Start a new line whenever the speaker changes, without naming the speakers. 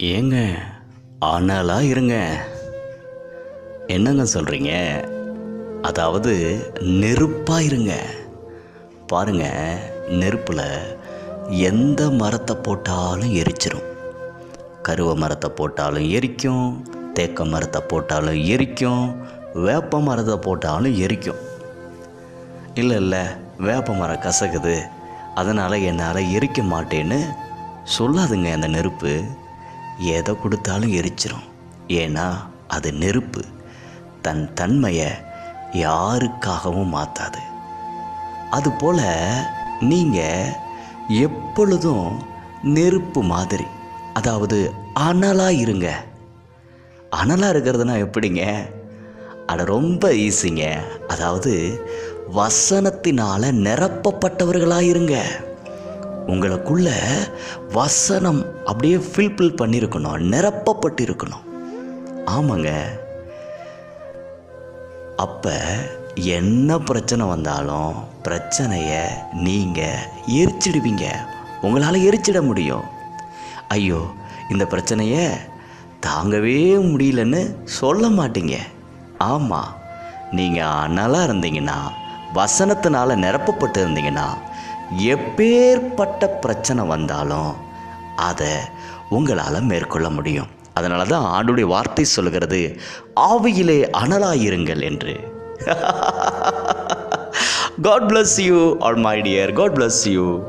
ஏங்க ஆனாலா இருங்க. என்னங்க சொல்கிறீங்க அதாவது நெருப்பாக இருங்க. பாருங்க நெருப்பில் எந்த மரத்தை போட்டாலும் எரிச்சிரும். கருவ மரத்தை போட்டாலும் எரிக்கும் தேக்க மரத்தை போட்டாலும் எரிக்கும் வேப்ப மரத்தை போட்டாலும் எரிக்கும். இல்லை இல்லை வேப்ப மரம் கசக்குது. அதனால் என்னால் எரிக்க மாட்டேன்னு சொல்லாதுங்க அந்த நெருப்பு. எதை கொடுத்தாலும் எரிச்சிரும். ஏன்னா அது நெருப்பு. தன் தன்மையை யாருக்காகவும் மாற்றாது அதுபோல் நீங்கள் எப்பொழுதும் நெருப்பு மாதிரி அதாவது அனலாக இருங்க. அனலாக இருக்கிறதுனா எப்படிங்க? அட ரொம்ப ஈஸிங்க. அதாவது வசனத்தினால நிரப்பப்பட்டவர்களாக இருங்க. உங்களுக்குள்ள வசனம் அப்படியே ஃபில்ஃபில் பண்ணியிருக்கணும் நிரப்பப்பட்டு இருக்கணும் ஆமாங்க. அப்போ என்ன பிரச்சனை வந்தாலும் பிரச்சனையை நீங்கள் எரிச்சிடுவீங்க. உங்களால் எரிச்சிட முடியும். ஐயோ இந்த பிரச்சனையை தாங்கவே முடியலன்னு சொல்ல மாட்டீங்க. ஆமாம் நீங்கள் அனலாக இருந்தீங்கன்னா வசனத்தினால நிரப்பப்பட்டு இருந்தீங்கன்னா எப்பேற்பட்ட பிரச்சனை வந்தாலும் அதை உங்களால் மேற்கொள்ள முடியும். அதனால தான் ஆண்டுடைய வார்த்தை சொல்கிறது ஆவியிலே அனலாயிருங்கள் என்று. God bless you all my dear God bless you